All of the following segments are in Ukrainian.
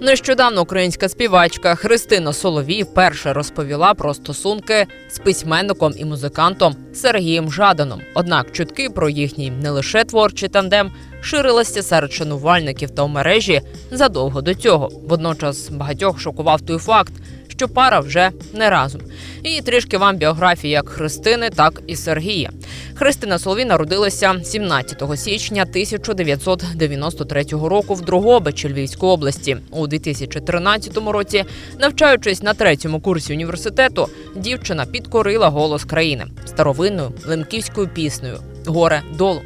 Нещодавно українська співачка Христина Соловій вперше розповіла про стосунки з письменником і музикантом Сергієм Жаданом. Однак чутки про їхній не лише творчий тандем ширилися серед шанувальників та у мережі задовго до цього. Водночас багатьох шокував той факт, що пара вже не разом. І трішки вам біографії як Христини, так і Сергія. Христина Соловій народилася 17 січня 1993 року в Дрогобичі Львівської області. У 2013 році, навчаючись на третьому курсі університету, дівчина підкорила голос країни старовинною лемківською піснею Горе долу.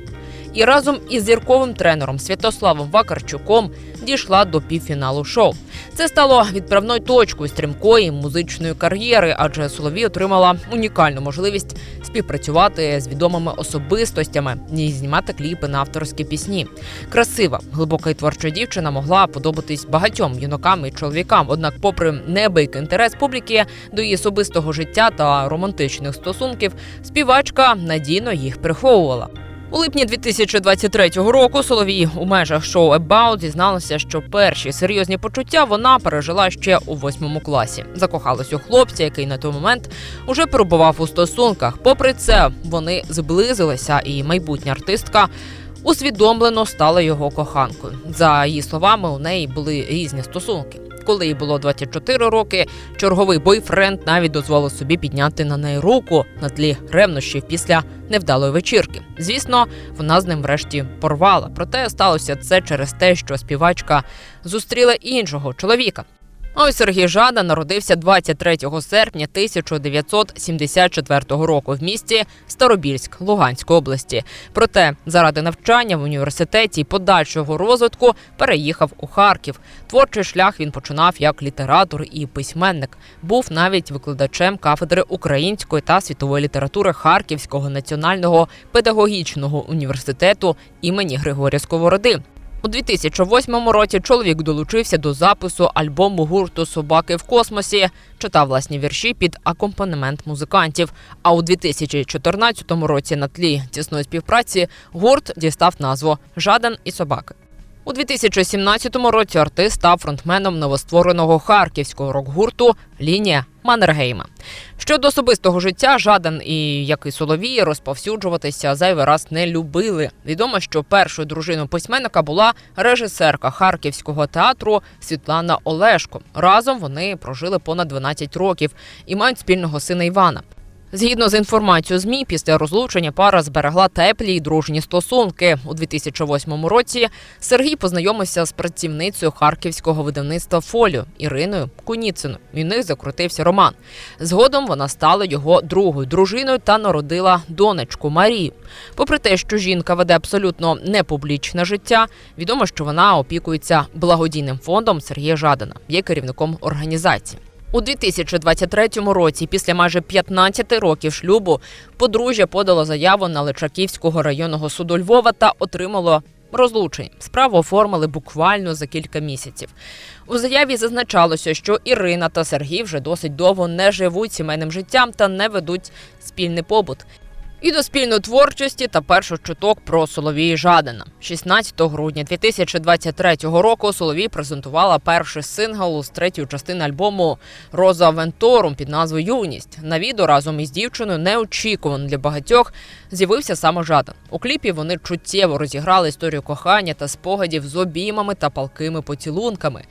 І разом із зірковим тренером Святославом Вакарчуком дійшла до півфіналу шоу. Це стало відправною точкою стрімкої музичної кар'єри, адже Соловій отримала унікальну можливість співпрацювати з відомими особистостями і знімати кліпи на авторські пісні. Красива, глибока і творча дівчина могла подобатись багатьом юнакам і чоловікам. Однак, попри неабиякий інтерес публіки до її особистого життя та романтичних стосунків, співачка надійно їх приховувала. У липні 2023 року Соловій у межах шоу «About» дізналася, що перші серйозні почуття вона пережила ще у восьмому класі. Закохалась у хлопця, який на той момент уже перебував у стосунках. Попри це, вони зблизилися, і майбутня артистка усвідомлено стала його коханкою. За її словами, у неї були різні стосунки. Коли їй було 24 роки, черговий бойфренд навіть дозволив собі підняти на неї руку на тлі ревнощів після невдалої вечірки. Звісно, вона з ним врешті порвала. Проте сталося це через те, що співачка зустріла іншого чоловіка. А ось Сергій Жада народився 23 серпня 1974 року в місті Старобільськ Луганської області. Проте заради навчання в університеті і подальшого розвитку переїхав у Харків. Творчий шлях він починав як літератор і письменник. Був навіть викладачем кафедри української та світової літератури Харківського національного педагогічного університету імені Григорія Сковороди. У 2008 році чоловік долучився до запису альбому гурту Собаки в космосі, читав власні вірші під акомпанемент музикантів. А у 2014 році на тлі тісної співпраці гурт дістав назву Жадан і собаки. У 2017 році артист став фронтменом новоствореного харківського рок-гурту Лінія Маннергейма. Щодо особистого життя, Жадан і як і Соловій розповсюджуватися зайвий раз не любили. Відомо, що першою дружиною письменника була режисерка харківського театру Світлана Олешко. Разом вони прожили понад 12 років і мають спільного сина Івана. Згідно з інформацією ЗМІ, після розлучення пара зберегла теплі й дружні стосунки. У 2008 році Сергій познайомився з працівницею харківського видавництва Фоліо Іриною Куніциною. І в них закрутився роман. Згодом вона стала його другою дружиною та народила донечку Марію. Попри те, що жінка веде абсолютно непублічне життя, відомо, що вона опікується благодійним фондом Сергія Жадана, є керівником організації. У 2023 році, після майже 15 років шлюбу, подружжя подало заяву на Личаківського районного суду Львова та отримало розлучення. Справу оформили буквально за кілька місяців. У заяві зазначалося, що Ірина та Сергій вже досить довго не живуть сімейним життям та не ведуть спільний побут. І до спільної творчості та перших чуток про Соловії Жадина. 16 грудня 2023 року Соловій презентувала перший сингл з третьої частини альбому Роза Венторум під назвою Юність. На відео разом із дівчиною неочікувано для багатьох з'явився саме Жадан. У кліпі вони чуттєво розіграли історію кохання та спогадів з обіймами та палкими поцілунками.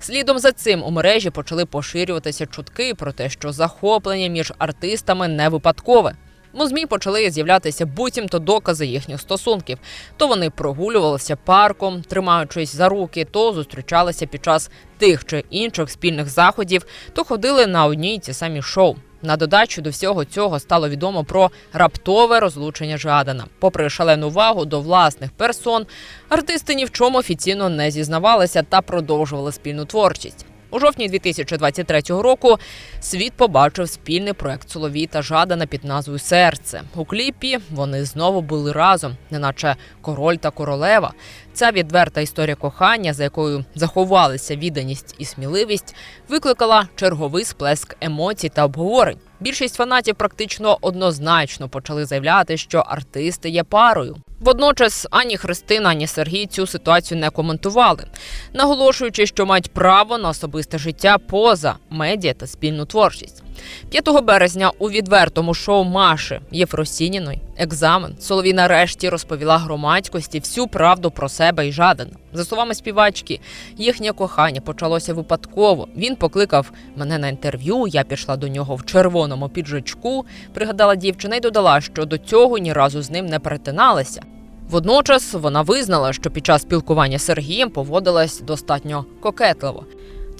Слідом за цим у мережі почали поширюватися чутки про те, що захоплення між артистами не випадкове. У ЗМІ почали з'являтися буцімто докази їхніх стосунків. То вони прогулювалися парком, тримаючись за руки, то зустрічалися під час тих чи інших спільних заходів, то ходили на одні й ті самі шоу. На додачу до всього цього стало відомо про раптове розлучення Жадана. Попри шалену увагу до власних персон, артисти ні в чому офіційно не зізнавалися та продовжували спільну творчість. У жовтні 2023 року світ побачив спільний проект Соловій та Жадана під назвою Серце. У кліпі вони знову були разом, неначе король та королева. Ця відверта історія кохання, за якою заховалися відданість і сміливість, викликала черговий сплеск емоцій та обговорень. Більшість фанатів практично однозначно почали заявляти, що артисти є парою. Водночас ані Христина, ані Сергій цю ситуацію не коментували, наголошуючи, що мають право на особисте життя поза медіа та спільну творчість. 5 березня у відвертому шоу Маші Єфросініної екзамен Соловій нарешті розповіла громадськості всю правду про себе і Жадана. За словами співачки, їхнє кохання почалося випадково. Він покликав мене на інтерв'ю. Я пішла до нього в червоному піджачку. Пригадала дівчина і додала, що до цього ні разу з ним не перетиналася. Водночас вона визнала, що під час спілкування з Сергієм поводилась достатньо кокетливо.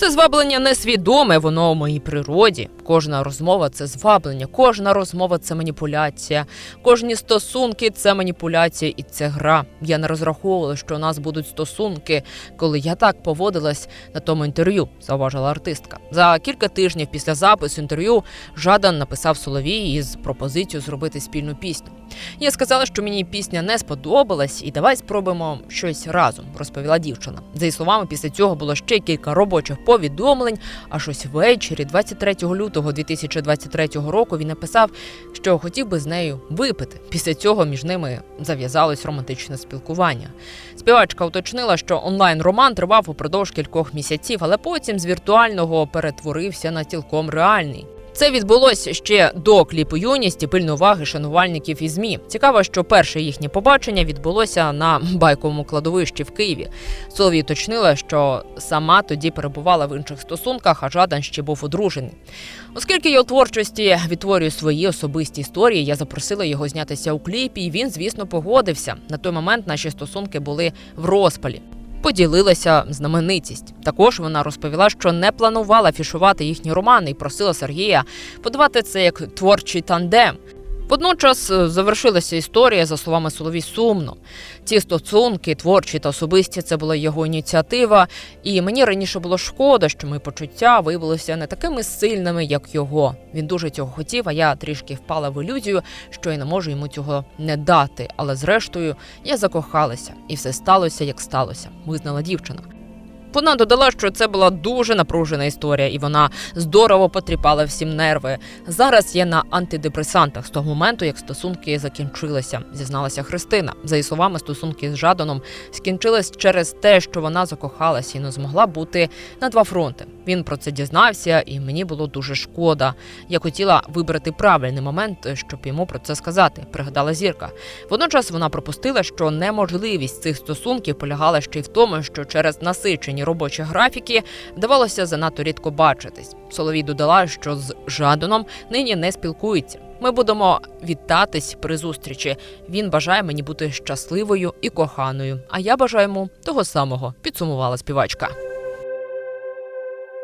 Це зваблення несвідоме, воно у моїй природі. Кожна розмова це зваблення, кожна розмова це маніпуляція, кожні стосунки це маніпуляція і це гра. Я не розраховувала, що у нас будуть стосунки, коли я так поводилась на тому інтерв'ю, зауважила артистка. За кілька тижнів після запису інтерв'ю Жадан написав Соловій із пропозицією зробити спільну пісню. Я сказала, що мені пісня не сподобалась, і давай спробуємо щось разом, розповіла дівчина. За її словами, після цього було ще кілька робочих повідомлень. Аж ось ввечері, 23 лютого 2023 року, він написав, що хотів би з нею випити. Після цього між ними зав'язалось романтичне спілкування. Співачка уточнила, що онлайн роман тривав упродовж кількох місяців, але потім з віртуального перетворився на цілком реальний. Це відбулося ще до кліпу юність і пильної уваги шанувальників і змі. Цікаво, що перше їхнє побачення відбулося на байковому кладовищі в Києві. Соловій уточнила, що сама тоді перебувала в інших стосунках, а Жадан ще був одружений. Оскільки я у творчості відтворюю свої особисті історії, я запросила його знятися у кліпі, і він, звісно, погодився. На той момент наші стосунки були в розпалі. Поділилася знаменитість. Також вона розповіла, що не планувала фішувати їхні романи і просила Сергія подавати це як творчий тандем. Водночас е, завершилася історія, за словами Соловій, сумно. Ці стосунки, творчі та особисті, це була його ініціатива. І мені раніше було шкода, що мої почуття виявилися не такими сильними, як його. Він дуже цього хотів, а я трішки впала в ілюзію, що я не можу йому цього не дати. Але зрештою я закохалася, і все сталося, як сталося, визнала дівчина. Вона додала, що це була дуже напружена історія, і вона здорово потріпала всім нерви. Зараз є на антидепресантах з того моменту, як стосунки закінчилися, зізналася Христина. За її словами, стосунки з Жаданом скінчились через те, що вона закохалася і не змогла бути на два фронти. Він про це дізнався, і мені було дуже шкода. Я хотіла вибрати правильний момент, щоб йому про це сказати. Пригадала зірка. Водночас вона пропустила, що неможливість цих стосунків полягала ще й в тому, що через насичені робочі графіки вдавалося занадто рідко бачитись. Соловій додала, що з Жаданом нині не спілкується. Ми будемо вітатись при зустрічі. Він бажає мені бути щасливою і коханою. А я бажаю йому того самого. Підсумувала співачка.